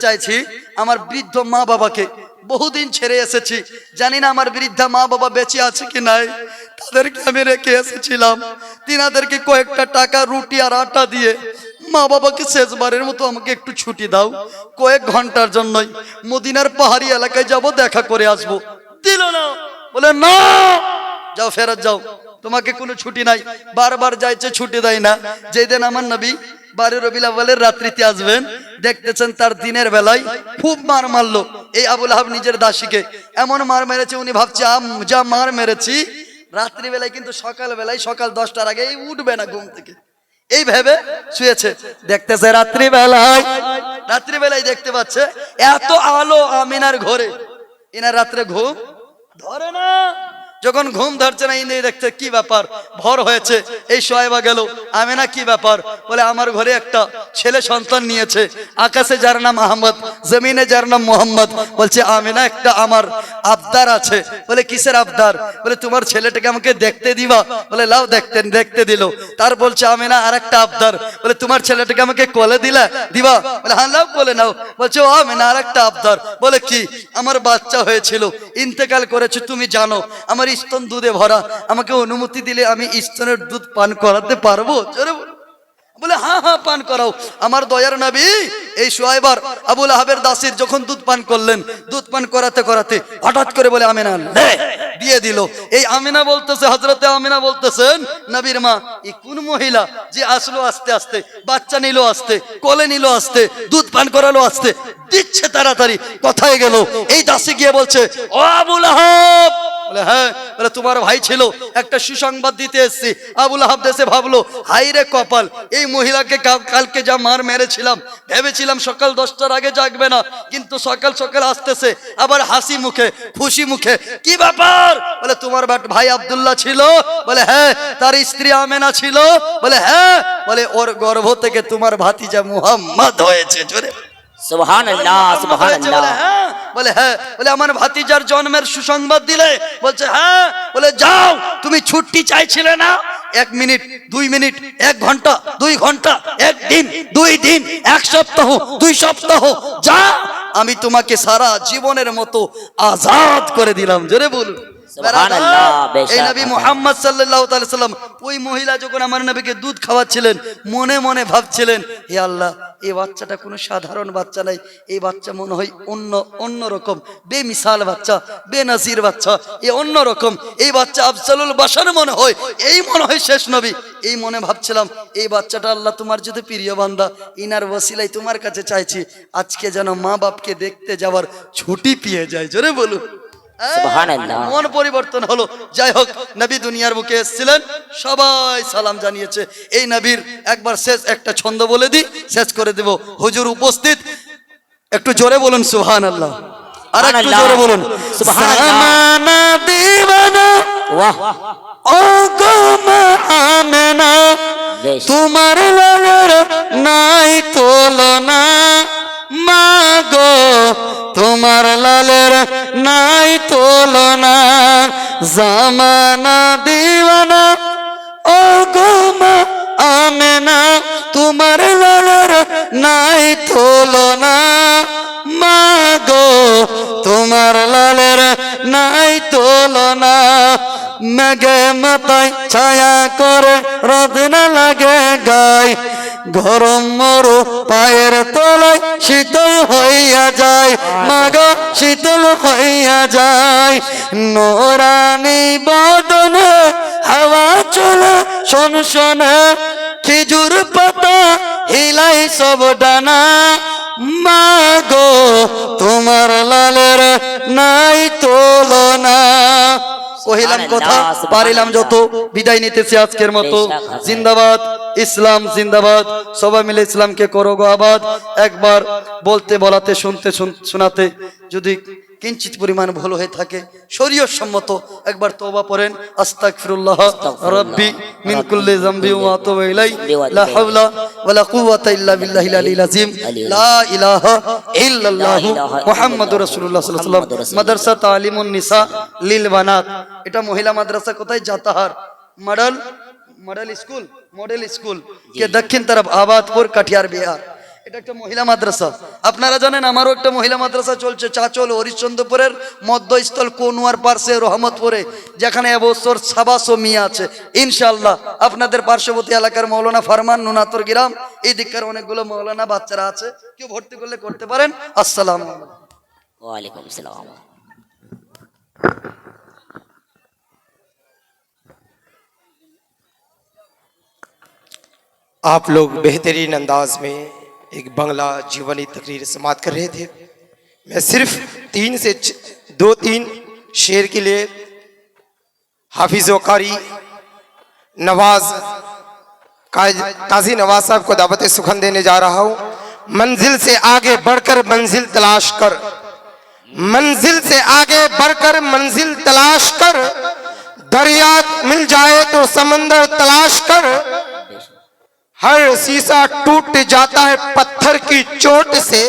চাইছি আমার বৃদ্ধ মা বাবাকে। বহুদিন ছেড়ে এসেছি। জানি না আমার বৃদ্ধা মা বাবা বেঁচে আছে কি নাই। তাদেরকে আমি রেখে এসেছিলাম। তিনাদেরকে কয়েকটা টাকা, রুটি আর আটা দিয়ে মা বাবাকে শেষবারের মতো আমাকে একটু ছুটি দাও। কয়েক ঘণ্টার জন্যই মদিনার পাহাড়ি এলাকায় যাব, দেখা করে আসব। দিল না। বলে, না! যাও, ফেরত যাও। তোমাকে কোনো ছুটি নাই। বারবার যাইছে, ছুটি দেয় না। যেদিন আমার নবী বারে রবিল আব্বালের রাত্রিতে আসবেন, দেখতেছেন তার দিনের বেলায় খুব মার মারলো এই আবুল আহাব নিজের দাসীকে। এমন মার মেরেছে, উনি ভাবছে যা মার মেরেছি। রাত্রিবেলায় কিন্তু সকাল বেলায় সকাল দশটার আগে উঠবে না ঘুম থেকে। এই ভেবে শুয়েছে। দেখতেছে রাত্রিবেলায় রাত্রিবেলায় দেখতে পাচ্ছে, এত আলো আমিনার ঘরে। এনার রাত্রে ঘুম ধরে না। যখন ঘুম ধরছে না ইনি দেখতে কি ব্যাপার? ভর হয়েছে। এই সোয়েবা গেল, আমেনা, কি ব্যাপার? বলে, আমার ঘরে একটা ছেলে সন্তান নিয়েছে, আকাশে যার নাম আহমদ, জমিনে যার নাম মোহাম্মদ। বলছে, আমেনা, একটা আমার আবদার আছে। বলে, কিসের আবদার? বলে, তোমার ছেলেটাকে আমাকে দেখতে দিবা। বলে, লাও, দেখতে দেখতে দিল। তার বলছে, আমেনা আর একটা আবদার। বলে, তোমার ছেলেটাকে আমাকে কোলে দিলা, দিবা? বলে হ্যাঁ লাও, কোলে নাও। বলছে, ও আমেনা আর একটা আবদার। বলে, কি? আমার বাচ্চা হয়েছিল, ইন্তেকাল করেছে, তুমি জানো। আমার স্তন দুধে ভরা, আমাকে অনুমতি দিলে আমি স্তনের দুধ পান করাতে পারব? বলে। হ্যাঁ হ্যাঁ পান করাও। আমার দয়ার নবী, এই সোয়াইবার আবুল আহাবের দাসির যখন দুধ পান করলেন, দুধ পান করাতে করাতে হঠাৎ করে বলে, আমিনা দিয়ে দিল। এই আমিনা বলতেছে হজরতে আমিনা বলতেছেন, নবীর মা, এই কোন মহিলা যে আসলো আস্তে আস্তে, বাচ্চা নিল আস্তে, কলে নিল আস্তে, দুধ পান করালো আস্তে, দিচ্ছে তাড়াতাড়ি, কথায় গেল। এই দাসি গিয়ে বলছে, ও আবুল আহাব বলে হ্যাঁ বলে, তোমার ভাই ছিল, একটা সুসংবাদ দিতে এসছি। আবুল আহাব দেশে ভাবলো, হাই রে কপাল, এই মহিলাকে কালকে যা মার মেরেছিলাম, ভেবেছিলাম সকাল দশটার আগে জাগবে না, কিন্তু সকাল সকাল আসতেছে, আবার হাসি মুখে, খুশি মুখে, কি ব্যাপার? বলে, তোমার ভাই আব্দুল্লাহ ছিল। বলে হ্যাঁ তার স্ত্রী আমেনা ছিল। বলে হ্যাঁ। বলে, ওর গর্ভ থেকে তোমার ভাতিজা মুহাম্মদ হয়েছে। জোরে। সুবহান আল্লাহ সুবহান হয়েছে বলে আল্লাহ হ্যাঁ বলে হ্যাঁ বলে আমার ভাতিজার জন্মের সুসংবাদ দিলে বলছে হ্যাঁ বলে যাও তুমি ছুটি চাইছিলে না? এক মিনিট দুই মিনিট এক ঘণ্টা দুই ঘণ্টা এক দিন দুই দিন এক সপ্তাহ দুই সপ্তাহ যা আমি তোমাকে সারা জীবনের মতো আজাদ করে দিলাম জোরে বলুন। এই নবী মোহাম্মদ সাল্লাল্লাহু তাআলা সাল্লাম ওই মহিলা যখন আমার নবীকে দুধ খাওয়াচ্ছিলেন মনে মনে ভাবছিলেন হে আল্লাহ এই বাচ্চাটা কোনো সাধারণ বাচ্চা নাই। এই বাচ্চা মনে হয় অন্য অন্য রকম। বেমিসাল বাচ্চা, বেনাজির বাচ্চা, এ অন্য রকম। এই বাচ্চা আফজালুল বাসার মনে হয়, এই মনে হয় শেষ নবী। এই মনে ভাবছিলাম, এই বাচ্চাটা আল্লাহ তোমার যদি প্রিয় বান্দা, ইনার বসিলাই তোমার কাছে চাইছি, আজকে যেন মা বাপকে দেখতে যাওয়ার ছুটি পেয়ে যায়। জোরে বলুন। মন পরিবর্তন হলো। যাই হোক নবী দুনিয়ার বুকে এসেছিলেন। সবাই সালাম জানিয়েছে। এই নবীর একবার শেষ একটা ছন্দ বলে দিই শেষ করে দেব। হুজুর উপস্থিত। একটু জোরে বলুন সুহান আল্লাহ আর একটু জোরে বলুন। তোমার নাই তুলনা। মা গো তোমার লালের নাই তুলনা, জামানা দিওয়ানা ও গোমা আমেনা, তোমার লালার নাই তুলনা। মা গো, তোমার লালের নাই তুলনা। মেঘে মাথায় ছায়া করে রোদ না লাগে গায় গরম মরু পায়ের তলায় শীতল হইয়া যায়। মাগ শীতল হইয়া যায়। নোরানি বদনে, হাওয়া চলে শোন শোনে খেজুর পাতা, হিলাই সব ডানা। মাগো, তোমার লালের নাই তোলনা। কহিলাম কথা পারিলাম যত বিদায় নিতেছি আজকের মতো। জিন্দাবাদ ইসলাম জিন্দাবাদ। সবাই মিলে ইসলামকে করো গো আবাদ। একবার বলতে বলাতে শুনতে শুন- শোনাতে যদি কিঞ্চিত পরিমাণ ভুল হয়ে থাকে শরীয় সম্মত একবার তওবা পড়েন আস্তাগফিরুল্লাহ রাব্বি মিন কুল্লি যামবি ওয়া আতুবু ইলাই লা হাওলা ওয়ালা কুওয়াতা ইল্লা বিল্লাহিল আলিয়্যিল আযীম লা ইলাহা ইল্লাল্লাহু মুহাম্মাদুর রাসূলুল্লাহ সাল্লাল্লাহু আলাইহি ওয়াসাল্লাম মাদ্রাসা তালিমুন নিসা লিল বানাত এটা মহিলা মাদ্রাসা কোথায় জাতাহার model model school model school के दक्षिण तरफ आबादपुर कटिहार बिहार এটা একটা মহিলা মাদ্রাসা আপনারা জানেন আমারও একটা মহিলা মাদ্রাসা চলছে চাচল হরিশ্চন্দ্রপুরের মধ্যস্থল কোনুয়ার পার্শ্বে রহমতপুরে যেখানে এবছর সাবাসো মিয়া আছে ইনশাল্লাহ আপনাদের পার্শ্ববর্তী এলাকার মৌলানা ফারমান নুনাতর গ্রাম এই দিককার অনেকগুলো মৌলানা বাচ্চারা আছে কেউ ভর্তি করলে করতে পারেন আসসালাম ওয়ালাইকুম আসসালাম आप लोग बेहतरीन अंदाज में एक बंगला जीवनी तकरीर समाप्त कर रहे थे। मैं सिर्फ़ तीन से दो तीन शेर के लिए हाफिज कारी नवाज़ काजी नवाज़ साहब को दावत सुखन देने जा रहा हूँ। मंजिल से आगे बढ़कर मंजिल तलाश कर। मंजिल से आगे बढ़कर मंजिल तलाश कर। दरिया मिल जाए तो समंदर तलाश कर। हर शीशा टूट जाता है पत्थर की चोट से।